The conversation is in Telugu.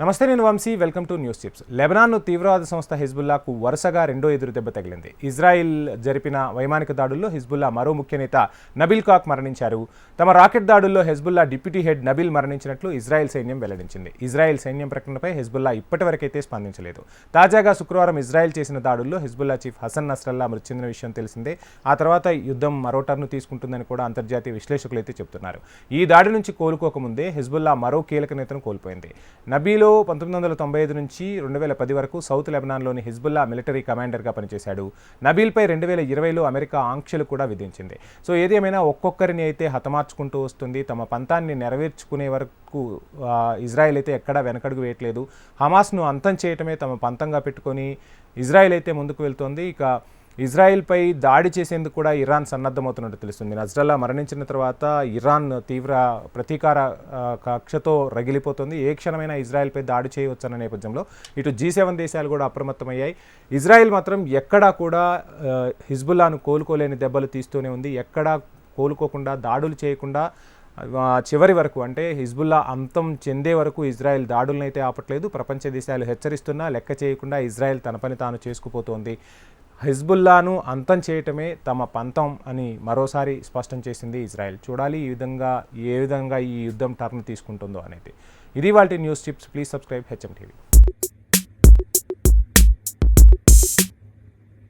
నమస్తే నేను Vamshi. Welcome to news chips లెబనాన్ను తీవ్రవాద సంస్థ హిజ్బుల్లాకు వరుసగా రెండో ఎదురు దెబ్బ తగిలింది. ఇజ్రాయిల్ జరిపిన వైమానిక దాడుల్లో హిజ్బుల్లా మరో ముఖ్య నేత నబిల్ కాక్ మరణించారు. తమ రాకెట్ దాడుల్లో హెజ్బుల్లా డిప్యూటీ హెడ్ నబిల్ మరణించినట్లు ఇజ్రాయెల్ సైన్యం వెల్లడించింది. ఇజ్రాయెల్ సైన్యం ప్రకటనపై హెజ్బుల్లా ఇప్పటివరకైతే స్పందించలేదు. తాజాగా శుక్రవారం ఇజ్రాయెల్ చేసిన దాడుల్లో హెజ్బుల్లా చీఫ్ హసన్ నస్రల్లా మృతి చెందిన విషయం తెలిసిందే. ఆ తర్వాత యుద్ధం మరో టర్ను తీసుకుంటుందని కూడా అంతర్జాతీయ విశ్లేషకులు అయితే చెబుతున్నారు ఈ దాడి నుంచి కోలుకోకముందే హెజ్బుల్లా మరో కీలక నేతను కోల్పోయింది. నబీలో పంతొమ్మిది వందల తొంభై ఐదు నుంచి రెండు వేల పది వరకు సౌత్ లెబనాన్లోని హిజ్బుల్లా మిలిటరీ కమాండర్గా పనిచేశాడు. నబీల్పై రెండు వేల ఇరవైలో అమెరికా ఆంక్షలు కూడా విధించింది. సో ఏదేమైనా ఒక్కొక్కరిని అయితే హతమార్చుకుంటూ వస్తుంది. తమ పంతాన్ని నెరవేర్చుకునే వరకు ఇజ్రాయెల్ అయితే ఎక్కడా వెనకడుగు వేయట్లేదు. హమాస్ను అంతం చేయటమే తమ పంతంగా పెట్టుకొని ఇజ్రాయెల్ అయితే ముందుకు వెళ్తోంది. ఇక ఇజ్రాయెల్పై దాడి చేసేందుకు కూడా ఇరాన్ సన్నద్ధమవుతున్నట్టు తెలుస్తుంది. నజ్రల్లా మరణించిన తర్వాత ఇరాన్ తీవ్ర ప్రతీకార కక్షతో రగిలిపోతుంది. ఏ క్షణమైనా ఇజ్రాయెల్పై దాడి చేయవచ్చన్న నేపథ్యంలో ఇటు జీ సెవెన్ దేశాలు కూడా అప్రమత్తమయ్యాయి. ఇజ్రాయెల్ మాత్రం ఎక్కడా కూడా హిజ్బుల్లాను కోలుకోలేని దెబ్బలు తీస్తూనే ఉంది. ఎక్కడా కోలుకోకుండా దాడులు చేయకుండా చివరి వరకు అంటే హిజ్బుల్లా అంతం చెందే వరకు ఇజ్రాయెల్ దాడులను అయితే ఆపట్లేదు. ప్రపంచ దేశాలు హెచ్చరిస్తున్నా లెక్క చేయకుండా ఇజ్రాయెల్ తన పని తాను చేసుకుపోతోంది. హిజ్బుల్లాను అంతం చేయటమే తమ పంతం అని మరోసారి స్పష్టం చేసింది ఇజ్రాయెల్. చూడాలి ఈ విధంగా ఏ విధంగా ఈ యుద్ధం టర్న్ తీసుకుంటుందో అనేది. ఇది వాళ్ళ news chips please subscribe HM TV.